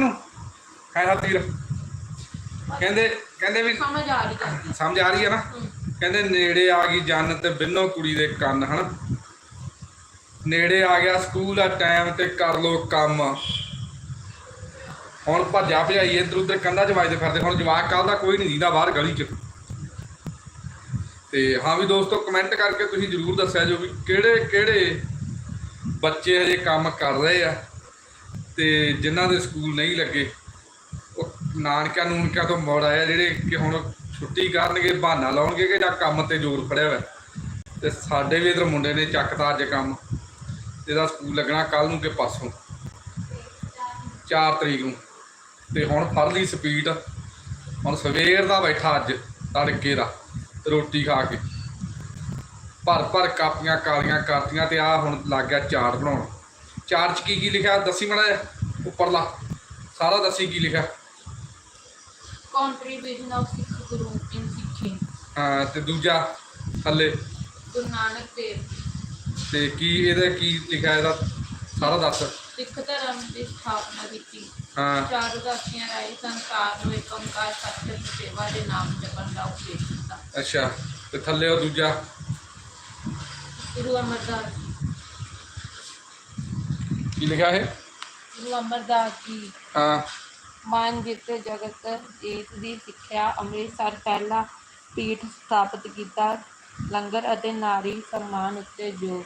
ਤੈਨੂੰ ਹੈ ਹਤੀਰ ਕਹਿੰਦੇ ਕਹਿੰਦੇ ਵੀ ਸਮਝ ਆ ਰਹੀ ਹੈ। ਸਮਝ ਆ ਰਹੀ ਹੈ ਨਾ। ਕਹਿੰਦੇ ਨੇੜੇ ਆ ਗਈ ਜੰਨ ਤੇ ਬਿੰਨੋ ਕੁੜੀ ਦੇ ਕੰਨ ਹਨਾ? ਨੇੜੇ ਆ ਗਿਆ ਸਕੂਲ ਦਾ ਟਾਈਮ ਤੇ ਕਰ ਲੋ ਕੰਮ। ਹੁਣ ਭੱਜਾ ਭਜਾਈ ਇੱਧਰ ਉੱਧਰ ਕੰਧਾਂ 'ਚ ਵੱਜਦੇ ਫਿਰਦੇ। ਹੁਣ ਜਵਾਕ ਕੱਲ ਦਾ ਕੋਈ ਨਹੀਂ ਦੀਦਾ ਬਾਹਰ ਗਲੀ 'ਚ। ਤੇ ਹਾਂ ਵੀ ਦੋਸਤੋ ਕਮੈਂਟ ਕਰਕੇ ਤੁਸੀਂ ਜਰੂਰ ਦੱਸਿਆ ਜੋ ਵੀ ਕਿਹੜੇ ਕਿਹੜੇ ਬੱਚੇ ਹਜੇ ਕੰਮ ਕਰ ਰਹੇ ਆ। ਤੇ ਜਿਨ੍ਹਾਂ ਦੇ ਸਕੂਲ ਨਹੀਂ ਲੱਗੇ, ਉਹ ਨਾਨਕਿਆਂ ਨੂਨਕਿਆਂ ਤੋਂ ਮੋੜ ਆਇਆ ਜਿਹੜੇ ਕਿ ਹੁਣ ਛੁੱਟੀ ਕਰਨਗੇ, ਬਹਾਨਾ ਲਾਉਣਗੇ ਕਿ ਜਾਂ ਕੰਮ ਤੇ ਜ਼ੋਰ ਫੜਿਆ ਹੋਇਆ। ਤੇ ਸਾਡੇ ਵੀ ਇਧਰ ਮੁੰਡੇ ਨੇ ਚੱਕਤਾ ਅੱਜ ਕੰਮ। ਇਹਦਾ ਸਕੂਲ ਲੱਗਣਾ ਕੱਲ ਨੂੰ ਕਿ ਪਾਸੋਂ 4 ਤਰੀਕ ਨੂੰ। ਤੇ ਹੁਣ ਫੜ ਲਈ ਸਪੀਡ। ਹੁਣ ਸਵੇਰ ਦਾ ਬੈਠਾ ਅੱਜ, ਤੜਕੇ ਦਾ, ਰੋਟੀ ਖਾ ਕੇ। ਭਰ ਭਰ ਕਾਪੀਆਂ ਕਾਲੀਆਂ ਕਰਤੀਆਂ ਤੇ ਆ ਹੁਣ ਲੱਗ ਗਿਆ ਚਾਰਟ ਬਣਾਉਣ। ਚਾਰਟ 'ਚ ਕੀ ਕੀ ਲਿਖਿਆ? ਦੱਸੀ ਮੜਾ ਉੱਪਰਲਾ। ਸਾਰਾ ਦੱਸੀ ਕੀ ਲਿਖਿਆ? ਕੰਟਰੀਬਿਊਸ਼ਨ ਆਫ ਸਿੱਖ ਗੁਰੂ ਇਨ ਸਿੱਖੀ। ਹਾਂ ਤੇ ਦੂਜਾ ਥੱਲੇ। ਗੁਰੂ ਨਾਨਕ ਦੇਵ ਤੇ ਕੀ ਇਹਦਾ ਕੀ ਲਿਖਿਆ ਇਹਦਾ? ਸਾਰਾ ਦੱਸ। ਸਿੱਖ ਧਰਮ ਦੀ ਸਥਾਪਨਾ ਕੀਤੀ। ਹਾਂ। ਚਾਰ ਉਦਾਸੀਆਂ ਰਾਹੀਂ ਸੰਸਾਰ ਨੂੰ ਇੱਕ ਓੰਕਾਰ ਸਤਿ ਸੇਵਾ ਦੇ ਨਾਮ ਜਪਣ ਦਾ ਉਪਦੇਸ਼ ਦਿੱਤਾ। ਅੱਛਾ ਤੇ ਥੱਲੇ ਉਹ ਦੂਜਾ? ਗੁਰੂ ਅਮਰਦਾਸ ਕੀ ਲਿਖਿਆ ਹੈ ਗੁਰੂ ਅਮਰਦਾਸ ਜੀ। ਹਾਂ। ਮਾਨ ਜਿੱਤ ਜਗਤ ਜੀਤ ਦੀ ਸਿੱਖਿਆ ਅੰਮ੍ਰਿਤਸਰ ਪਹਿਲਾ ਪੀਠ ਸਥਾਪਿਤ ਕੀਤਾ। ਲੰਗਰ ਅਤੇ ਨਾਰੀ ਸਨਮਾਨ ਉੱਤੇ ਜ਼ੋਰ।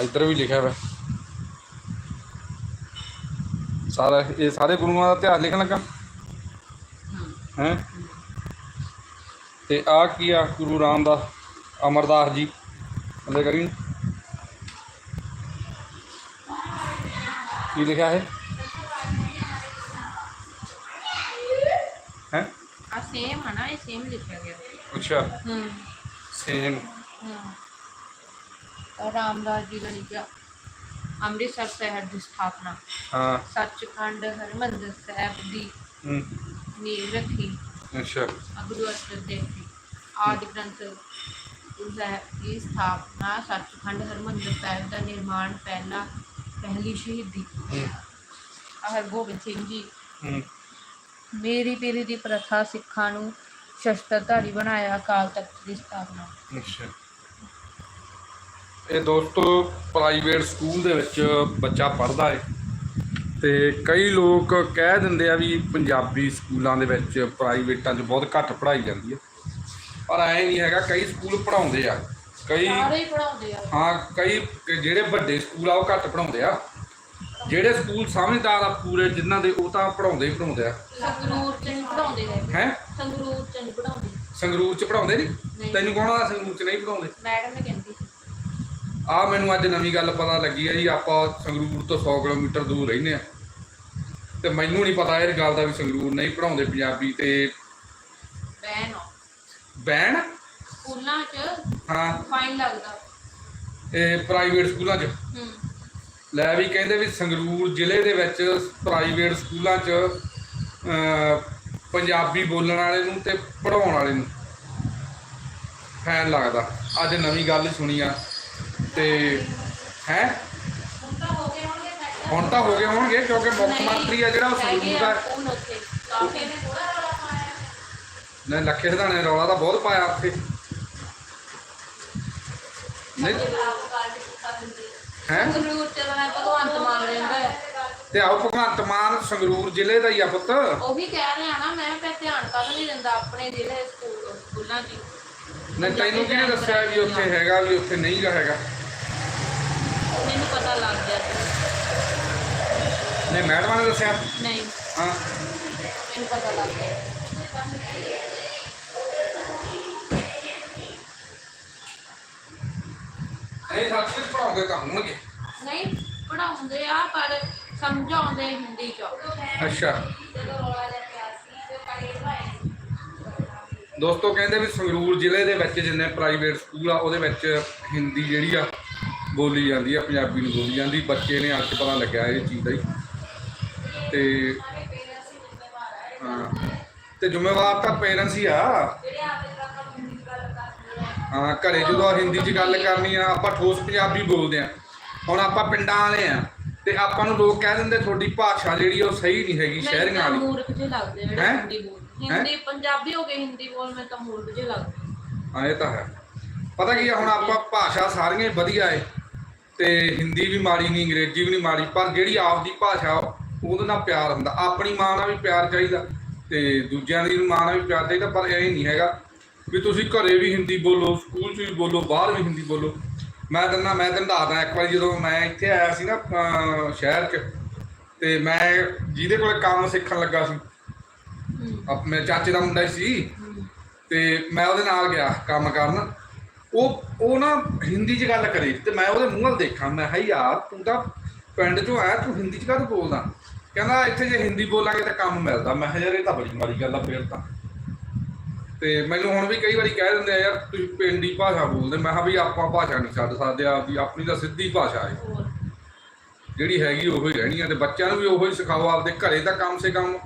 ਇੱਧਰ ਵੀ ਲਿਖਿਆ ਹੋਇਆ ਸਾਰਾ ਇਹ ਸਾਰੇ ਗੁਰੂਆਂ ਦਾ ਇਤਿਹਾਸ ਲਿਖਣ ਲੱਗਾ? ਹੈ? ਤੇ ਆ ਕੀ ਆ ਗੁਰੂ ਰਾਮਦਾਸ ਅਮਰਦਾਸ ਜੀ? ਥੱਲੇ ਕਰੀ ਕੀ ਲਿਖਿਆ ਹੈ ਹੈ ਆ ਸੇਮ ਹੈ ਨਾ ਇਹ ਸੇਮ ਲਿਖਿਆ ਗਿਆ ਅੱਛਾ ਹੂੰ ਸੇਮ ਹਾਂ ਰਾਮਦਾਸ ਜੀ ਦਾ ਲਿਖਿਆ ਅੰਮ੍ਰਿਤਸਰ ਸ਼ਹਿਰ ਦੀ ਸਥਾਪਨਾ ਹਾਂ ਸੱਚਖੰਡ ਹਰਿਮੰਦਰ ਸਾਹਿਬ ਦੀ ਹੂੰ, ਨੀਂਹ ਰੱਖੀ ਅੱਛਾ ਗੁਰੂ ਅਰਜਨ ਦੇਵ ਜੀ ਆਦਿ ਗ੍ਰੰਥ ਗੁਰੂ ਸਾਹਿਬ ਦੀ ਸਥਾਪਨਾ ਸੱਚਖੰਡ ਹਰਿਮੰਦਰ ਸਾਹਿਬ ਦਾ ਨਿਰਮਾਣ ਪਹਿਲਾ ਪਹਿਲੀ ਸ਼ਹੀਦੀ ਹਰਗੋਬਿੰਦ ਸਿੰਘ ਜੀ। ਮੇਰੀ ਪੀਰੀ ਦੀ ਪ੍ਰਥਾ ਸਿੱਖਾਂ ਨੂੰ ਸ਼ਸਤਰਧਾਰੀ ਬਣਾਇਆ ਅਕਾਲ ਤਖਤ ਦੀ ਸਥਾਪਨਾ। ਅੱਛਾ। ਇਹ ਦੋਸਤੋ ਪ੍ਰਾਈਵੇਟ ਸਕੂਲ ਦੇ ਵਿੱਚ ਬੱਚਾ ਪੜ੍ਹਦਾ ਹੈ ਤੇ ਕਈ ਲੋਕ ਕਹਿ ਦਿੰਦੇ ਆ ਵੀ ਪੰਜਾਬੀ ਸਕੂਲਾਂ ਦੇ ਵਿੱਚ ਪ੍ਰਾਈਵੇਟਾਂ 'ਚ ਬਹੁਤ ਘੱਟ ਪੜ੍ਹਾਈ ਜਾਂਦੀ ਹੈ ਪਰ ਐ ਨਹੀਂ ਹੈਗਾ ਕਈ ਸਕੂਲ ਪੜ੍ਹਾਉਂਦੇ ਆ। ਕਈ ਸਾਰੇ ਹੀ ਪੜਾਉਂਦੇ ਆ। ਹਾਂ ਕਈ ਜਿਹੜੇ ਵੱਡੇ ਸਕੂਲ ਆ ਉਹ ਘੱਟ ਪੜ੍ਹਾਉਂਦੇ ਆ। ਜਿਹੜੇ ਸਕੂਲ ਸਮਝਦਾਰ ਆ ਪੂਰੇ ਜਿਨ੍ਹਾਂ ਦੇ ਉਹ ਤਾਂ ਪੜ੍ਹਾਉਂਦੇ ਹੀ ਪੜ੍ਹਾਉਂਦੇ ਆ। ਸੰਗਰੂਰ ਚ ਨਹੀਂ ਪੜਾਉਂਦੇ ਹੈਗੇ। ਹੈ? ਸੰਗਰੂਰ ਚ ਨਹੀਂ ਪੜਾਉਂਦੇ ਸੰਗਰੂਰ 'ਚ ਪੜ੍ਹਾਉਂਦੇ ਨਹੀਂ। ਤੈਨੂੰ ਕੌਣ ਆ ਸੰਗਰੂਰ 'ਚ ਨਹੀਂ ਪੜ੍ਹਾਉਂਦੇ? ਮੈਡਮ ਨੇ ਕਹਿੰਦੀ ਆ ਮੈਨੂੰ ਅੱਜ ਨਵੀਂ ਗੱਲ ਪਤਾ ਲੱਗੀ ਹੈ ਜੀ ਆਪਾਂ ਸੰਗਰੂਰ ਤੋਂ 100 ਕਿਲੋਮੀਟਰ ਦੂਰ ਰਹਿੰਦੇ ਆ। ਤੇ ਮੈਨੂੰ ਨਹੀਂ ਪਤਾ ਇਹ ਗੱਲ ਦਾ ਵੀ ਸੰਗਰੂਰ ਨਹੀਂ ਪੜਾਉਂਦੇ ਪੰਜਾਬੀ ਤੇ ਬੈਨ ਬੈਨ ਸਕੂਲਾਂ ਚ ਹਾਂ। ਫਾਈਨ ਲੱਗਦਾ। ਇਹ ਪ੍ਰਾਈਵੇਟ ਸਕੂਲਾਂ 'ਚ? ਹੂੰ। ਲੈ ਵੀ ਕਹਿੰਦੇ ਵੀ ਸੰਗਰੂਰ ਜ਼ਿਲ੍ਹੇ ਦੇ ਵਿੱਚ ਪ੍ਰਾਈਵੇਟ ਸਕੂਲਾਂ 'ਚ ਅਹ, ਪੰਜਾਬੀ ਬੋਲਣ ਵਾਲੇ ਨੂੰ ਤੇ ਪੜਾਉਣ ਵਾਲੇ ਨੂੰ ਫੈਨ ਲੱਗਦਾ। ਅੱਜ ਨਵੀਂ ਗੱਲ ਸੁਣੀ ਆ। ਤੇ ਹੈ? ਹੁਣ ਤਾਂ ਹੋ ਗਏ ਹੋਣਗੇ ਸੈੱਟ ਹੁਣ ਤਾਂ ਹੋ ਗਏ ਹੋਣਗੇ ਕਿਉਂਕਿ ਮੁੱਖ ਨਹੀਂ, ਮੰਤਰੀ ਆ ਜਿਹੜਾ ਉਹ ਸੰਗਰੂਰ ਦਾ। ਸਕੂਲ ਉੱਥੇ। ਕਾਫੀ ਨੇ ਥੋੜਾ ਰੌਲਾ ਪਾਇਆ। ਨੇ ਲੱਖੇ ਸਿਧਾਣੇ ਰੌਲਾ ਤਾਂ ਬਹੁਤ ਪਾਇਆ ਉੱਥੇ। ਨਹੀਂ। ਹੈ? ਸੰਗਰੂਰ ਚ ਤਾਂ ਭਗਵੰਤ ਮਾਨ ਰਹਿੰਦਾ ਹੈ ਤੇ ਆਓ ਭਗਵੰਤ ਮਾਨ ਸੰਗਰੂਰ ਜ਼ਿਲ੍ਹੇ ਦਾ ਹੀ ਆ ਪੁੱਤ। ਉਹ ਵੀ ਕਹਿ ਰਿਹਾ ਨਾ ਮੈਂ ਕਿਹਾ ਧਿਆਨ ਕਰ ਨਹੀਂ ਦਿੰਦਾ ਆਪਣੇ ਜ਼ਿਲ੍ਹੇ ਸਕੂਲ ਸਕੂਲਾਂ 'ਚ ਹੀ। ਨੇ ਤੈਨੂੰ ਕਿਹਨੇ ਦੱਸਿਆ ਵੀ ਉੱਥੇ ਹੈਗਾ ਵੀ ਉੱਥੇ ਨਹੀਂ ਗਾ ਹੈਗਾ? ਮੈਨੂੰ ਪਤਾ ਲੱਗ ਗਿਆ ਸੀ। ਨੇ ਮੈਡਮਾਂ ਨੇ ਦੱਸਿਆ? ਨਹੀਂ। ਹਾਂ। ਮੈਨੂੰ ਪਤਾ ਲੱਗ ਗਿਆ। ਨਹੀਂ ਸੱਚ ਵਿੱਚ ਪੜਾਉਂਦੇ ਤਾਂ ਹੋਣਗੇ। ਨਹੀਂ ਪੜਾਉਂਦੇ ਆ ਪਰ ਸਮਝਾਉਂਦੇ ਹਿੰਦੀ ਚ। ਅੱਛਾ। ਦੋਸਤੋ ਕਹਿੰਦੇ ਵੀ ਸੰਗਰੂਰ ਜ਼ਿਲ੍ਹੇ ਦੇ ਵਿੱਚ ਜਿੰਨੇ ਪ੍ਰਾਈਵੇਟ ਸਕੂਲ ਆ ਉਹਦੇ ਵਿੱਚ ਹਿੰਦੀ ਜਿਹੜੀ ਆ ਬੋਲੀ ਜਾਂਦੀ ਆ ਪੰਜਾਬੀ ਨੂੰ ਬੋਲੀ ਜਾਂਦੀ। ਬੱਚੇ ਨੇ ਅੱਜ ਪਤਾ ਲੱਗਿਆ ਇਹ ਚੀਜ਼ ਦਾ ਹੀ। ਤੇ ਹਾਂ। ਤੇ ਜ਼ਿੰਮੇਵਾਰ ਤਾਂ ਪੇਰੈਂਟਸ ਹੀ ਆ। ਹਾਂ ਘਰੇ ਜਦੋਂ ਹਿੰਦੀ 'ਚ ਗੱਲ ਕਰਨੀ ਆ ਆਪਾਂ ਠੋਸ ਪੰਜਾਬੀ ਬੋਲਦੇ ਆ। ਹੁਣ ਆਪਾਂ ਪਿੰਡਾਂ ਵਾਲੇ ਆ ਤੇ ਆਪਾਂ ਨੂੰ ਲੋਕ ਕਹਿ ਦਿੰਦੇ ਤੁਹਾਡੀ ਭਾਸ਼ਾ ਜਿਹੜੀ ਉਹ ਸਹੀ ਨਹੀਂ ਹੈਗੀ ਸ਼ਹਿਰੀਆਂ ਵਾਲੀ। ਮੂਰਖ ਜਿਹੇ ਲੱਗਦੇ ਜਿਹੜੇ ਹੈਂ? ਹਿੰਦੀ ਬੋਲ ਹਿੰਦੀ ਪੰਜਾਬੀ ਹੋ ਗਏ ਹਿੰਦੀ ਬੋਲ ਮੈਂ ਤਾਂ ਮੂਰਖ ਜਿਹੇ ਲੱਗਦੇ। ਹਾਂ ਇਹ ਤਾਂ ਹੈ। ਪਤਾ ਕੀ ਆ ਹੁਣ ਆਪਾਂ ਭਾਸ਼ਾ ਸਾਰੀਆਂ ਹੀ ਵਧੀਆ ਏ ਤੇ ਹਿੰਦੀ ਵੀ ਮਾੜੀ ਨਹੀਂ ਅੰਗਰੇਜ਼ੀ ਵੀ ਨਹੀਂ ਮਾੜੀ ਪਰ ਜਿਹੜੀ ਆਪਦੀ ਭਾਸ਼ਾ ਉਹਦੇ ਨਾਲ ਪਿਆਰ ਹੁੰਦਾ। ਆਪਣੀ ਮਾਂ ਨਾਲ ਵੀ ਪਿਆਰ ਚਾਹੀਦਾ ਤੇ ਦੂਜਿਆਂ ਦੀ ਮਾਂ ਨਾਲ ਵੀ ਪਿਆਰ ਚਾਹੀਦਾ ਪਰ ਇਹ ਨਹੀਂ ਹੈਗਾ। ਵੀ ਤੁਸੀਂ ਘਰੇ ਵੀ ਹਿੰਦੀ ਬੋਲੋ ਸਕੂਲ 'ਚ ਵੀ ਬੋਲੋ ਬਾਹਰ ਵੀ ਹਿੰਦੀ ਬੋਲੋ। ਮੈਂ ਤੈਨੂੰ ਮੈਂ ਤੈਨੂੰ ਦੱਸਦਾ ਇੱਕ ਵਾਰੀ ਜਦੋਂ ਮੈਂ ਇੱਥੇ ਆਇਆ ਸੀ ਨਾ ਸ਼ਹਿਰ 'ਚ ਤੇ ਮੈਂ ਜਿਹਦੇ ਕੋਲ ਕੰਮ ਸਿੱਖਣ ਲੱਗਾ ਸੀ। ਹੂੰ। ਆਪ- ਮੇਰੇ ਚਾਚੇ ਦਾ ਮੁੰਡਾ ਸੀ। ਤੇ ਮੈਂ ਉਹਦੇ ਨਾਲ ਗਿਆ ਕੰਮ ਕਰਨ। ਉਹ ਉਹ ਨਾ ਹਿੰਦੀ 'ਚ ਗੱਲ ਕਰੀ ਤੇ ਮੈਂ ਉਹਦੇ ਮੂੰਹ ਵੱਲ ਦੇਖਾਂ। ਮੈਂ ਕਿਹਾ ਯਾਰ ਤੂੰ ਤਾਂ ਪਿੰਡ 'ਚੋਂ ਆਇਆ ਤੂੰ ਹਿੰਦੀ 'ਚ ਕਾਹਤੋਂ ਬੋਲਦਾ? ਕਹਿੰਦਾ ਇੱਥੇ ਜੇ ਹਿੰਦੀ ਬੋਲਾਂਗੇ ਤਾਂ ਕੰਮ ਮਿਲਦਾ। ਮੈਂ ਕਿਹਾ ਯਾਰ ਇਹ ਤਾਂ ਬੜੀ ਮਾੜੀ ਗੱਲ ਆ ਫੇਰ ਤਾਂ। ਤੇ ਮੈਨੂੰ ਹੁਣ ਵੀ ਕਈ ਵਾਰੀ ਕਹਿ ਦਿੰਦੇ ਆ ਯਾਰ ਤੁਸੀਂ ਪਿੰਡੀ ਭਾਸ਼ਾ ਬੋਲਦੇ ਮੈਂ ਕਿਹਾ ਵੀ ਆਪਾਂ ਭਾਸ਼ਾ ਨਹੀਂ ਛੱਡ ਸਕਦੇ ਆਪਦੀ ਆਪਣੀ ਤਾਂ ਸਿੱਧੀ ਭਾਸ਼ਾ ਹੈ। ਜਿਹੜੀ ਹੈਗੀ ਉਹੋ ਹੀ ਰਹਿਣੀ ਆ ਤੇ ਬੱਚਿਆਂ ਨੂੰ ਵੀ ਉਹੋ ਹੀ ਸਿਖਾਓ ਆਪਦੇ ਘਰੇ ਤਾਂ ਕਮ ਸੇ ਕਮ।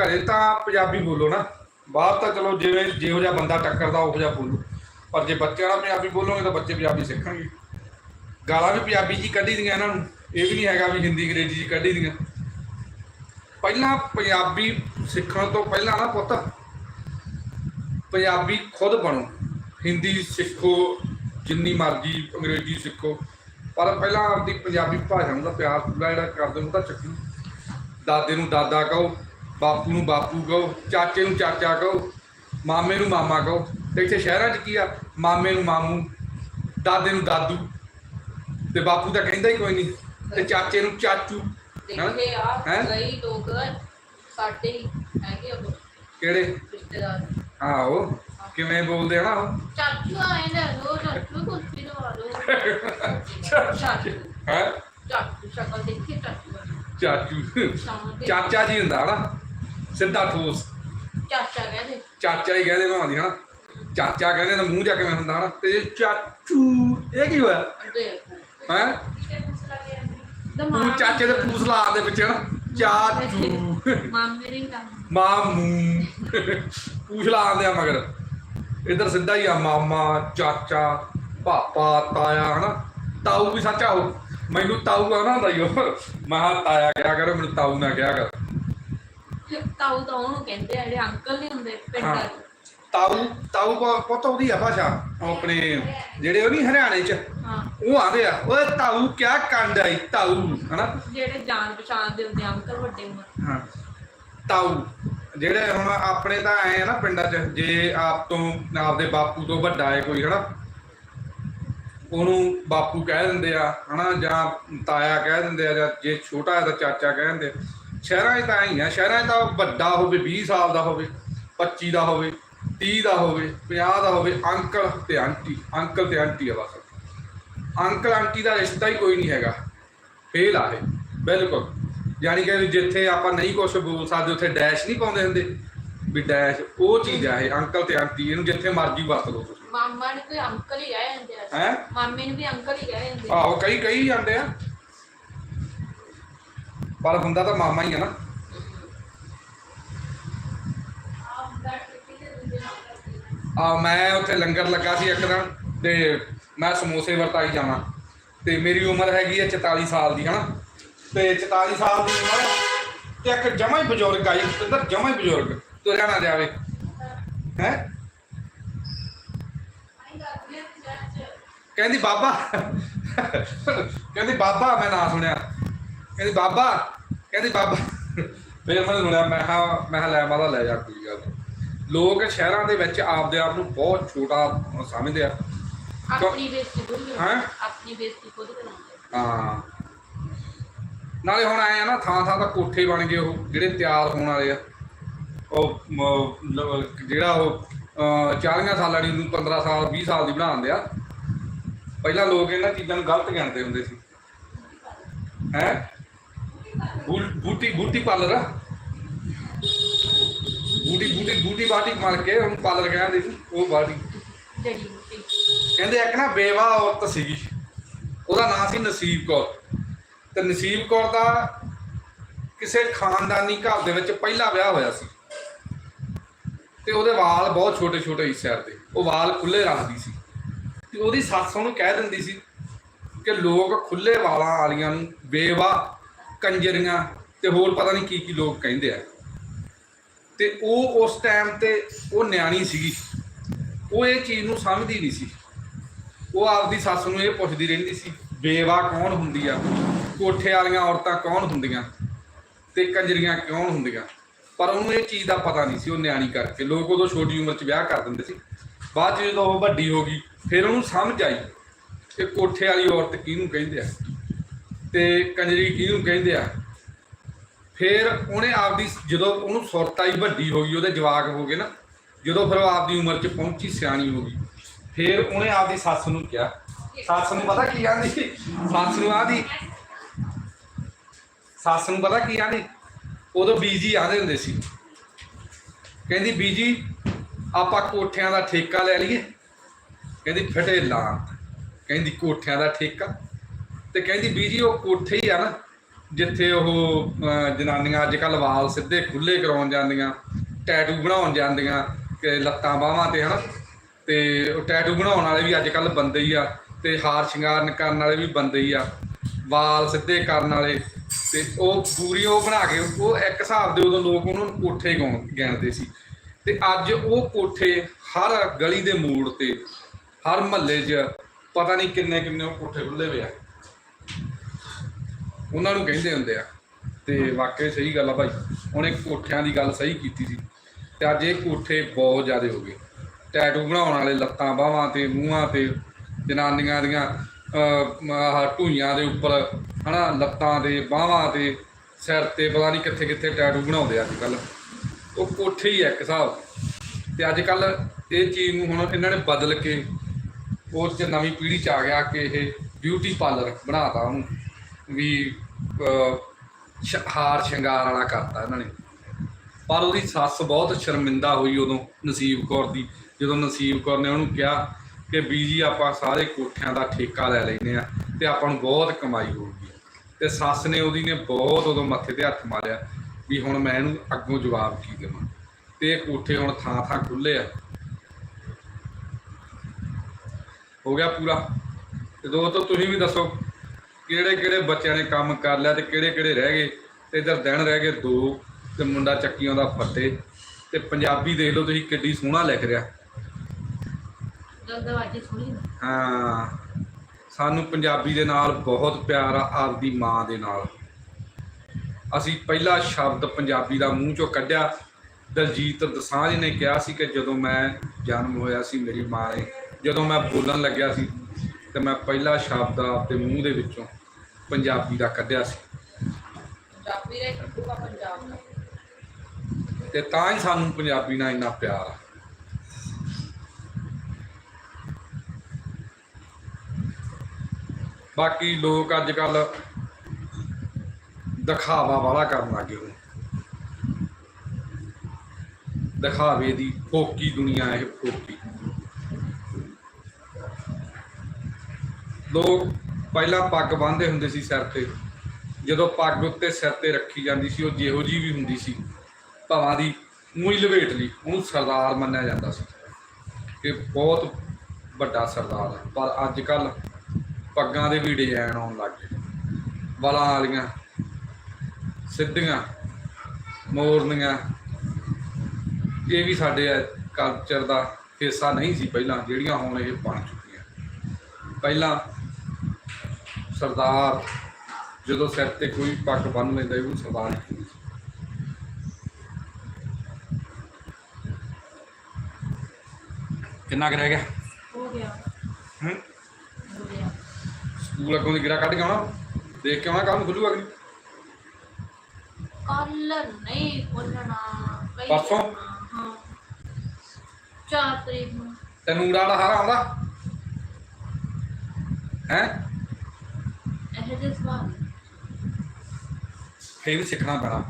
ਘਰੇ ਤਾਂ ਪੰਜਾਬੀ ਬੋਲੋ ਨਾ। ਬਾਹਰ ਤਾਂ ਚਲੋ ਜਿਵੇਂ ਜਿਹੋ ਜਿਹਾ ਬੰਦਾ ਟੱਕਰਦਾ ਉਹੋ ਜਿਹਾ ਬੋਲੋ। ਪਰ ਜੇ ਬੱਚਿਆਂ ਨਾਲ ਪੰਜਾਬੀ ਬੋਲੋਗੇ ਤਾਂ ਬੱਚੇ ਪੰਜਾਬੀ ਸਿੱਖਣਗੇ। ਗਾਲਾਂ ਵੀ ਪੰਜਾਬੀ ਹੀ ਕੱਢੀ ਦੀਆਂ ਇਹਨਾਂ ਨੂੰ। ਇਹ ਵੀ ਨਹੀਂ ਹੈਗਾ ਵੀ ਹਿੰਦੀ ਅੰਗਰੇਜ਼ੀ 'ਚ ਕੱਢੀ ਦੀਆਂ ਪਹਿਲਾਂ ਪੰਜਾਬੀ ਸਿੱਖਣ ਤੋਂ ਪਹਿਲਾਂ ਨਾ ਪੁੱਤ ਪੰਜਾਬੀ ਖੁਦ ਬਣੋ। ਹਿੰਦੀ ਸਿੱਖੋ ਜਿੰਨੀ ਮਰਜ਼ੀ ਅੰਗਰੇਜ਼ੀ ਸਿੱਖੋ। ਪਰ ਪਹਿਲਾਂ ਆਪਦੀ ਪੰਜਾਬੀ ਭਾਸ਼ਾ ਨੂੰ ਤਾਂ ਪਿਆਰ ਪੂਰਾ ਜਿਹੜਾ ਕਰਦੇ ਨੂੰ ਤਾਂ ਚੱਕੀ। ਦਾਦੇ ਨੂੰ ਦਾਦਾ ਕਹੋ ਬਾਪੂ ਨੂੰ ਬਾਪੂ ਕਹੋ ਚਾਚੇ ਨੂੰ ਚਾਚਾ ਕਹੋ ਮਾਮੇ ਨੂੰ ਮਾਮਾ ਕਹੋ। ਤੇ ਇੱਥੇ ਸ਼ਹਿਰਾਂ 'ਚ ਕੀ ਆ? ਮਾਮੇ ਨੂੰ ਮਾਮੂ ਦਾਦੇ ਨੂੰ ਦਾਦੂ। ਤੇ ਬਾਪੂ ਤਾਂ ਕਹਿੰਦਾ ਹੀ ਕੋਈ ਨਹੀਂ। ਤੇ ਚਾਚੇ ਨੂੰ ਚਾਚੂ। ਦੇਖੇ ਆ ਹੈਂ? ਕਈ ਲੋਕ ਸਾਡੇ ਹੈਗੇ ਉਹ ਕਿਹੜੇ? ਰਿਸ਼ਤੇਦਾਰ। ਆਹੋ ਕਿਵੇਂ ਬੋਲਦੇ ਆ ਨਾ ਉਹ? ਚਾਚੂ ਆਏ ਨੇ ਲੋ ਚਾਚੂ ਕੁਲਫੀ ਦਵਾ ਲੋ ਚਾਚੂ। ਹੈ? ਚਾਚੂ ਸ਼ਕਲ ਦੇਖੀ ਚਾਚੂ ਚਾਚੂ। ਸਾਹਮਣੇ ਚਾਚਾ ਜੀ ਹੁੰਦਾ ਨਾ ਸਿੱਧਾ ਠੋਸ। ਚਾਚਾ ਕਹਿੰਦੇ ਚਾਚਾ ਹੀ ਕਹਿੰਦੇ ਭਾਂ ਦੀ ਹਨਾ? ਚਾਚਾ ਕਹਿੰਦੇ ਤਾਂ ਮੂੰਹ ਜਾ ਕਿਵੇਂ ਹੁੰਦਾ ਹਨਾ? ਤੇ ਇਹ ਚਾਚੂ ਇਹ ਕੀ ਹੋਇਆ? ਦੇਖ। ਹੈ? ਤੂੰ ਚਾਚੇ ਦੇ ਪੂਸ ਲਾ ਦੇ ਵਿੱਚ ਹਨਾ? ਚਾਚੂ। ਮਾਮੇ ਨੇ ਕੰਮ। ਮਾਮੂ। ਪੂਛ ਲਾਉਂਦੇ ਆ ਮਗਰ। ਇਧਰ ਸਿੱਧਾ ਹੀ ਆ ਮਾਮਾ ਚਾਚਾ ਪਾਪਾ ਤਾਇਆ ਹਨਾ? ਤਾਊ ਵੀ ਸੱਚਾ ਹੋ ਮੈਨੂੰ ਤਾਊ ਆ ਨਾ ਹੁੰਦਾ ਈ ਉਹ। ਤਾਇਆ ਕਿਹਾ ਕਰ ਮੈਨੂੰ ਤਾਊ ਨਾ ਕਿਹਾ ਕਰ। ਤਾਊ ਤਾਂ ਉਹਨੂੰ ਕਹਿੰਦੇ ਆ ਜਿਹੜੇ ਅੰਕਲ ਨਹੀਂ ਹੁੰਦੇ ਪਿੰਡਾਂ ਹਾਂ। 'ਚ ਤਾਊ ਤਾਊ ਪ- ਪੁੱਤ ਉਹਦੀ ਆ ਭਾਸ਼ਾ। ਉਹ ਆਪਣੇ ਜਿਹੜੇ ਉਹ ਨਹੀਂ ਹਰਿਆਣੇ ਚ ਹਾਂ। ਉਹ ਆਂਦੇ ਆ। ਓਏ ਤਾਊ ਕਿਆ ਕੰਡ ਆਈ ਤਾਊ ਹਨਾ? ਜਿਹੜੇ ਜਾਣ ਪਛਾਣ ਦੇ ਹੁੰਦੇ ਆ ਅੰਕਲ ਵੱਡੇ ਉਮਰ ਹਾਂ। ਤਾਊ। ਜਿਹੜੇ ਹੁਣ ਆਪਣੇ ਤਾਂ ਐ ਆ ਨਾ ਪਿੰਡਾਂ 'ਚ, ਜੇ ਆਪ ਤੋਂ, ਆਪਦੇ ਬਾਪੂ ਤੋਂ ਵੱਡਾ ਹੈ ਕੋਈ, ਹਨਾ? ਉਹਨੂੰ ਬਾਪੂ ਕਹਿ ਦਿੰਦੇ ਆ, ਹਨਾ? ਜਾਂ ਤਾਇਆ ਕਹਿ ਦਿੰਦੇ ਆ, ਜਾਂ ਜੇ ਛੋਟਾ ਹੈ ਤਾਂ ਚਾਚਾ ਕਹਿ ਦਿੰਦੇ ਆ। ਸ਼ਹਿਰਾਂ 'ਚ ਤਾਂ ਐਂ ਹੀ ਆ ਸ਼ਹਿਰਾਂ 'ਚ ਤਾਂ ਵੱਡਾ ਹੋਵੇ 20 ਸਾਲ ਦਾ ਹੋਵੇ 25 ਦਾ ਹੋਵੇ 30 ਦਾ ਹੋਵੇ 50 ਦਾ ਹੋਵੇ, ਅੰਕਲ ਤੇ ਆਂਟੀ, ਅੰਕਲ ਤੇ ਆਂਟੀ ਆ ਬਸ। ਅੰਕਲ ਆਂਟੀ ਦਾ ਰਿਸ਼ਤਾ ਹੀ ਕੋਈ ਨਹੀਂ ਹੈਗਾ। ਫੇਲ ਆ ਇਹ, ਬਿਲਕੁਲ। ਯਾਨੀ ਕਿ ਵੀ ਜਿੱਥੇ ਆਪਾਂ ਨਹੀਂ ਕੁਝ ਬੋਲ ਸਕਦੇ ਉੱਥੇ ਡੈਸ਼ ਨਹੀਂ ਪਾਉਂਦੇ ਹੁੰਦੇ। ਵੀ ਡੈਸ਼ ਉਹ ਚੀਜ਼ ਆ ਇਹ ਅੰਕਲ ਤੇ ਆਂਟੀ ਇਹਨੂੰ ਜਿੱਥੇ ਮਰਜ਼ੀ ਵਰਤ ਲਓ ਤੁਸੀਂ। ਮਾਮਾ ਨੂੰ ਕੋਈ ਅੰਕਲ ਹੀ ਕਹਿ ਜਾਂਦੇ ਆ। ਹੈ? ਮਾਮੇ ਨੂੰ ਵੀ ਅੰਕਲ ਹੀ ਕਹਿ ਜਾਂਦੇ ਆ। ਆਹੋ ਕਈ ਕਈ ਜਾਂਦੇ ਆ। ਪਰ ਹੁੰਦਾ ਤਾਂ ਮਾਮਾ ਹੀ ਆ ਨਾ। ਆ ਮੈਂ ਉੱਥੇ ਲੰਗਰ ਲੱਗਾ ਸੀ ਇੱਕ ਦਿਨ ਤੇ ਮੈਂ ਸਮੋਸੇ ਵਰਤਾਈ ਜਾਵਾਂ। ਤੇ ਮੇਰੀ ਉਮਰ ਹੈਗੀ ਹੈ 44 ਸਾਲ ਦੀ ਹਨਾ? ਤੇ 44 ਸਾਲ ਦੀ ਉਮਰ ਤੇ ਇੱਕ ਜਮਾ ਹੀ ਬਜ਼ੁਰਗ ਆਈ ਅੰਦਰ ਜਮਾ ਹੀ ਬਜ਼ੁਰਗ ਤੁਰਿਆ ਨਾ ਜਾਵੇ। ਹੈ? ਕਹਿੰਦੀ ਬਾਬਾ। ਕਹਿੰਦੀ ਬਾਬਾ ਮੈਂ ਨਾਂ ਸੁਣਿਆ। ਕਹਿੰਦੀ ਬਾਬਾ। ਕਹਿੰਦੀ ਬਾਬਾ। ਫਿਰ ਮੈਂ ਸੁਣਿਆ ਮੈਂ ਕਿਹਾ ਮੈਂ ਕਿਹਾ ਲੈ ਮਾਤਾ ਲੈ ਜਾ ਕੋਈ ਗੱਲ। ਲੋਕ ਸ਼ਹਿਰਾਂ ਦੇ ਵਿੱਚ ਆਪਦੇ ਆਪ ਨੂੰ ਬਹੁਤ ਛੋਟਾ ਸਮਝਦੇ ਆ। ਆਪਣੀ ਬੇਇੱਜ਼ਤੀ ਖੁਦ ਹੈਂ? ਆਪਣੀ ਬੇਇੱਜ਼ਤੀ ਖੁਦ ਕਰਾਉਂਦੇ ਹਾਂ। ਨਾਲੇ ਹੁਣ ਆਏ ਆ ਨਾ ਥਾਂ ਥਾਂ ਤਾਂ ਕੋਠੇ ਬਣ ਗਏ ਉਹ ਜਿਹੜੇ ਤਿਆਰ ਹੋਣ ਵਾਲੇ ਆ। ਉਹ ਜਿਹੜਾ ਉਹ 40 ਸਾਲਾਂ ਦੀ ਨੂੰ 15 ਸਾਲ 20 ਸਾਲ ਦੀ ਬਣਾਉਂਦੇ ਆ। ਪਹਿਲਾਂ ਲੋਕ ਇਹਨਾਂ ਚੀਜ਼ਾਂ ਨੂੰ ਗਲਤ ਗਿਣਦੇ ਹੁੰਦੇ ਸੀ। ਹੈ? ਬੂਟੀ ਬੂਟੀ ਪਾਰਲਰ ਆ। ਬੂਟੀ ਬੂਟੀ ਬੂਟੀ ਬਾਟੀ ਮਾਰ ਕੇ ਉਹਨੂੰ ਪਾਰਲਰ ਕਹਿੰਦੇ ਸੀ ਉਹ ਬਾਟੀ। ਕਹਿੰਦੇ ਇੱਕ ਨਾ ਬੇਵਾ ਔਰਤ ਸੀਗੀ। ਉਹਦਾ ਨਾਂ ਸੀ ਨਸੀਬ ਕੌਰ। ਤੇ ਨਸੀਬ ਕੌਰ ਦਾ ਕਿਸੇ ਖਾਨਦਾਨੀ ਘਰ ਦੇ ਵਿੱਚ ਪਹਿਲਾ ਵਿਆਹ ਹੋਇਆ ਸੀ। ਤੇ ਉਹਦੇ ਵਾਲ ਬਹੁਤ ਛੋਟੇ ਛੋਟੇ ਸੀ ਸਿਰ ਦੇ। ਉਹ ਵਾਲ ਖੁੱਲੇ ਰੱਖਦੀ ਸੀ। ਤੇ ਉਹਦੀ ਸੱਸ ਉਹਨੂੰ ਕਹਿ ਦਿੰਦੀ ਸੀ ਕਿ ਲੋਕ ਖੁੱਲੇ ਵਾਲਾਂ ਵਾਲੀਆਂ ਨੂੰ ਬੇਵਾ ਕੰਜਰੀਆਂ ਤੇ ਹੋਰ ਪਤਾ ਨਹੀਂ ਕੀ ਕੀ ਲੋਕ ਕਹਿੰਦੇ ਆ। ਤੇ ਉਹ ਉਸ ਟਾਈਮ ਤੇ ਉਹ ਨਿਆਣੀ ਸੀਗੀ। ਉਹ ਇਹ ਚੀਜ਼ ਨੂੰ ਸਮਝਦੀ ਨਹੀਂ ਸੀ। ਉਹ ਆਪਦੀ ਸੱਸ ਨੂੰ ਇਹ ਪੁੱਛਦੀ ਰਹਿੰਦੀ ਸੀ ਬੇਵਾ ਕੌਣ ਹੁੰਦੀ ਆ? ਕੋਠੇ ਵਾਲੀਆਂ ਔਰਤਾਂ ਕੌਣ ਹੁੰਦੀਆਂ ਤੇ ਕੰਜਰੀਆਂ ਕੌਣ ਹੁੰਦੀਆਂ? ਪਰ ਉਹਨੂੰ ਇਹ ਚੀਜ਼ ਦਾ ਪਤਾ ਨਹੀਂ ਸੀ, ਉਹ ਨਿਆਣੀ ਕਰਕੇ। ਲੋਕ ਉਦੋਂ ਛੋਟੀ ਉਮਰ 'ਚ ਵਿਆਹ ਕਰ ਦਿੰਦੇ ਸੀ। ਬਾਅਦ 'ਚ ਜਦੋਂ ਉਹ ਵੱਡੀ ਹੋ ਗਈ, ਫਿਰ ਉਹਨੂੰ ਸਮਝ ਆਈ ਕਿ ਕੋਠੇ ਵਾਲੀ ਔਰਤ ਕਿਹਨੂੰ ਕਹਿੰਦੇ ਆ ਤੇ ਕੰਜਰੀ ਕਿਹਨੂੰ ਕਹਿੰਦੇ ਆ। ਫਿਰ ਉਹਨੇ ਆਪਦੀ ਜਦੋਂ ਉਹਨੂੰ ਸੁਰਤ ਆਈ ਵੱਡੀ ਹੋ ਗਈ, ਉਹਦੇ ਜਵਾਕ ਹੋ ਗਏ ਨਾ, ਜਦੋਂ ਫਿਰ ਉਹ ਆਪਦੀ ਉਮਰ 'ਚ ਪਹੁੰਚੀ, ਸਿਆਣੀ ਹੋ ਗਈ। ਫਿਰ ਉਹਨੇ ਆਪਦੀ ਸੱਸ ਨੂੰ ਕਿਹਾ। ਸੱਸ ਨੂੰ ਪਤਾ ਕੀ ਆਂਦੀ? ਸੱਸ ਨੂੰ ਆਦੀ ਸੱਸ ਨੂੰ ਪਤਾ ਕੀ ਆਂਦੀ? ਉਦੋਂ ਬੀਜੀ ਆਂਦੇ ਹੁੰਦੇ ਸੀ। ਕਹਿੰਦੀ, ਬੀਜੀ, ਆਪਾਂ ਕੋਠਿਆਂ ਦਾ ਠੇਕਾ ਲੈ ਲਈਏ। ਕਹਿੰਦੀ, ਫਟੇ ਲਾਂ ਕਹਿੰਦੀ, ਕੋਠਿਆਂ ਦਾ ਠੇਕਾ। ਤੇ ਕਹਿੰਦੀ, ਬੀਜੀ, ਉਹ ਕੋਠੇ ਹੀ ਆ ਨਾ, ਜਿੱਥੇ ਉਹ ਜਨਾਨੀਆਂ ਅੱਜ ਕੱਲ ਵਾਲ ਸਿੱਧੇ ਖੁੱਲੇ ਕਰਾਉਣ ਜਾਂਦੀਆਂ ਟੈਟੂ ਬਣਾਉਣ ਜਾਂਦੀਆਂ, ਕਿ ਲੱਤਾਂ ਬਾਹਾਂ ਤੇ, ਹਨਾ? ਤੇ ਉਹ ਟੈਟੂ ਬਣਾਉਣ ਵਾਲੇ ਵੀ ਅੱਜ ਕੱਲ ਬੰਦੇ ਹੀ ਆ, ਤੇ ਹਾਰ ਸ਼ਿੰਗਾਰ ਕਰਨ ਵਾਲੇ ਵੀ ਬੰਦੇ ਹੀ ਆ, ਵਾਲ ਸਿੱਧੇ ਕਰਨ ਵਾਲੇ। ਤੇ ਉਹ ਪੂਰੀ ਉਹ ਬਣਾ ਕੇ ਉਹ ਇੱਕ ਹਿਸਾਬ ਦੇ ਉਦੋਂ ਲੋਕ ਉਹਨਾਂ ਨੂੰ ਕੋਠੇ ਗਿਣਦੇ ਸੀ। ਤੇ ਅੱਜ ਉਹ ਕੋਠੇ ਹਰ ਗਲੀ ਦੇ ਮੋੜ ਤੇ, ਹਰ ਮਹੱਲੇ 'ਚ ਪਤਾ ਨਹੀਂ ਕਿੰਨੇ ਕਿੰਨੇ ਉਹ ਕੋਠੇ ਖੁੱਲੇ ਹੋਏ ਆ। ਉਹਨਾਂ ਨੂੰ ਕਹਿੰਦੇ ਹੁੰਦੇ ਆ। ਤੇ ਵਾਕਈ ਸਹੀ ਗੱਲ ਆ ਭਾਈ ਉਹਨੇ ਕੋਠਿਆਂ ਦੀ ਗੱਲ ਸਹੀ ਕੀਤੀ ਸੀ। ਤੇ ਅੱਜ ਇਹ ਕੋਠੇ ਬਹੁਤ ਜ਼ਿਆਦਾ ਹੋ ਗਏ। ਟੈਟੂ ਬਣਾਉਣ ਵਾਲੇ ਲੱਤਾਂ ਬਾਹਾਂ ਤੇ ਮੂੰਹਾਂ ਤੇ ਜਨਾਨੀਆਂ ਦੀਆਂ ਆਹ ਢੂਈਆਂ ਦੇ ਉੱਪਰ, ਹਨਾ, ਲੱਤਾਂ ਤੇ ਬਾਹਾਂ ਤੇ ਸਿਰ ਤੇ, ਪਤਾ ਨਹੀਂ ਕਿੱਥੇ ਕਿੱਥੇ ਟੈਟੂ ਬਣਾਉਂਦੇ ਅੱਜ ਕੱਲ ਉਹ ਕੋਠੇ ਹੀ ਆ ਇੱਕ ਹਿਸਾਬ। ਦੇ। ਤੇ ਅੱਜ ਕੱਲ ਇਹ ਚੀਜ਼ ਨੂੰ ਹੁਣ ਇਹਨਾਂ ਨੇ ਬਦਲ ਕੇ ਉਹ ਚ ਨਵੀਂ ਪੀੜ੍ਹੀ ਚ ਆ ਗਿਆ ਕਿ ਇਹ ਬਿਊਟੀ ਪਾਰਲਰ ਬਣਾਤਾ ਉਹਨੂੰ। ਵੀ ਹਾਰ ਸ਼ਿੰਗਾਰ ਵਾਲਾ ਕਰਤਾ ਇਹਨਾਂ ਨੇ। ਪਰ ਉਹਦੀ ਸੱਸ ਬਹੁਤ ਸ਼ਰਮਿੰਦਾ ਹੋਈ ਉਦੋਂ ਨਸੀਬ ਕੌਰ ਦੀ। ਜਦੋਂ ਨਸੀਬ ਕੌਰ ਨੇ ਉਹਨੂੰ ਕਿਹਾ ਕਿ ਬੀਜੀ ਆਪਾਂ ਸਾਰੇ ਕੋਠਿਆਂ ਦਾ ਠੇਕਾ ਲੈ ਲੈਨੇ ਆ ਤੇ ਆਪਾਂ ਨੂੰ ਬਹੁਤ ਕਮਾਈ ਹੋਊਗੀ। ਤੇ ਸੱਸ ਨੇ ਉਹਦੀ ਨੇ ਬਹੁਤ ਉਦੋਂ ਮੱਥੇ ਤੇ ਹੱਥ ਮਾਰਿਆ ਵੀ ਹੁਣ ਮੈਂ ਇਹਨੂੰ ਅੱਗੋਂ ਜਵਾਬ ਕੀ ਦੇਵਾਂ। ਤੇ ਇਹ ਕੋਠੇ ਹੁਣ ਥਾਂ ਥਾਂ ਖੁੱਲੇ ਆ। ਹੋ ਗਿਆ ਪੂਰਾ। ਤੇ ਦੋਸਤੋ ਤੁਸੀਂ ਵੀ ਦੱਸੋ, ਕਿਹੜੇ ਕਿਹੜੇ ਬੱਚਿਆਂ ਨੇ ਕੰਮ ਕਰ ਲਿਆ ਤੇ ਕਿਹੜੇ ਕਿਹੜੇ ਰਹਿ ਗਏ? ਤੇ ਇਧਰ ਦਿਨ ਰਹਿ ਗਏ ਦੋ, ਤੇ ਮੁੰਡਾ ਚੱਕੀਆਂ ਦਾ ਫੱਟੇ। ਤੇ ਪੰਜਾਬੀ ਦੇਖ ਲਓ ਤੁਸੀਂ ਕਿੱਡੀ ਸੋਹਣਾ ਲਿਖ ਰਿਹਾ। ਦਰਵਾਜ਼ੇ ਹਾਂ। ਸਾਨੂੰ ਪੰਜਾਬੀ ਦੇ ਨਾਲ ਬਹੁਤ ਪਿਆਰ ਆ ਆਪਦੀ ਮਾਂ ਦੇ ਨਾਲ। ਅਸੀਂ ਪਹਿਲਾ ਸ਼ਬਦ ਪੰਜਾਬੀ ਦਾ ਮੂੰਹ ਚੋਂ ਕੱਢਿਆ। ਦਲਜੀਤ ਦਸਾਂਝ ਨੇ ਕਿਹਾ ਸੀ ਕਿ ਜਦੋਂ ਮੈਂ ਜਨਮ ਹੋਇਆ ਸੀ ਮੇਰੀ ਮਾਂ ਨੇ ਜਦੋਂ ਮੈਂ ਬੋਲਣ ਲੱਗਿਆ ਸੀ ਤੇ ਮੈਂ ਪਹਿਲਾ ਸ਼ਬਦ ਆਪਦੇ ਮੂੰਹ ਦੇ ਵਿੱਚੋਂ ਪੰਜਾਬੀ ਦਾ ਕੱਢਿਆ ਸੀ। ਪੰਜਾਬੀ ਦਾ ਪੰਜਾਬ ਦਾ। ਤੇ ਤਾਂ ਹੀ ਸਾਨੂੰ ਪੰਜਾਬੀ ਨਾਲ ਇੰਨਾ ਪਿਆਰ ਆ। ਬਾਕੀ ਲੋਕ ਅੱਜ ਕੱਲ ਦਿਖਾਵਾ ਵਾਲਾ ਕਰਨ ਲੱਗੇ ਹੁਣ ਦਿਖਾਵੇ ਦੀ ਫੋਕੀ ਦੁਨੀਆ ਇਹ ਫੋਕੀ। ਲੋਕ ਪਹਿਲਾਂ ਪੱਗ ਬੰਨਦੇ ਹੁੰਦੇ ਸੀ ਸਿਰ ਤੇ। ਜਦੋਂ ਪੱਗ ਉੱਤੇ ਸਿਰ ਤੇ ਰੱਖੀ ਜਾਂਦੀ ਸੀ, ਉਹ ਜਿਹੋ ਜੀ ਵੀ ਹੁੰਦੀ ਸੀ। ਭਾਵਾਂ ਦੀ ਮੂੰਹ ਹੀ ਲਵੇਟ ਲਈ, ਉਹਨੂੰ ਸਰਦਾਰ ਮੰਨਿਆ ਜਾਂਦਾ ਸੀ। ਕਿ ਬਹੁਤ ਵੱਡਾ ਸਰਦਾਰ ਹੈ। ਪਰ ਅੱਜ ਕੱਲ੍ਹ ਪੱਗਾਂ ਦੇ ਵੀ ਡਿਜ਼ਾਈਨ ਆਉਣ ਲੱਗ ਗਏ। ਵਾਲਾਂ ਵਾਲੀਆਂ ਸਿੱਧੀਆਂ ਮੋਰਨੀਆਂ। ਇਹ ਵੀ ਸਾਡੇ ਕਲਚਰ ਦਾ ਹਿੱਸਾ ਨਹੀਂ ਸੀ ਪਹਿਲਾਂ ਜਿਹੜੀਆਂ ਹੁਣ ਇਹ ਬਣ ਚੁੱਕੀਆਂ। ਪਹਿਲਾਂ ਸਰਦਾਰ ਜਦੋਂ ਸਿਰ ਤੇ ਕੋਈ ਪੱਗ ਬੰਨ ਲੈਂਦਾ ਸੀ, ਉਹਨੂੰ ਸਰਦਾਰ ਕਿੰਨਾ ਕੁ ਰਹਿ ਗਿਆ? ਹੋ ਗਿਆ। ਹੂੰ? ਸਕੂਲ ਅੱਗੋਂ ਦੀ ਗਿਰਾ ਕੱਢ ਕੇ ਆਉਣਾ ਦੇਖ ਕੇ ਆਉਣਾ ਕੰਮ ਖੁੱਲੂਗਾ ਕਿ ਨਹੀਂ? ਕੱਲ ਨਹੀਂ ਕਈ ਪਰਸੋਂ? ਹਾਂ। ਚਾਰ ਤਰੀਕ ਨੂੰ। ਤੈਨੂੰ ਊੜਾ ਵਾਲਾ ਹਾਰਾ ਆਉਂਦਾ? ਹੈ? ਇਹ ਜਿਹੇ ਸਵਾਲ। ਫੇਰ ਵੀ ਸਿੱਖਣਾ ਪੈਣਾ।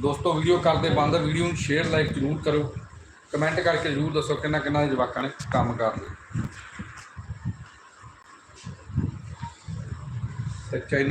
ਦੋਸਤੋ ਵੀਡੀਓ ਕਰਦੇ ਬੰਦ। ਵੀਡੀਓ ਨੂੰ ਸ਼ੇਅਰ ਲਾਈਕ ਜ਼ਰੂਰ ਕਰੋ ਕਮੈਂਟ ਕਰਕੇ ਜ਼ਰੂਰ ਦੱਸੋ ਕਿੰਨਾ ਕਿੰਨਾ ਜਵਾਕਾਂ ਨੇ ਕੰਮ ਕਰ ਲਏ ਤੇ ਚੈਨਲ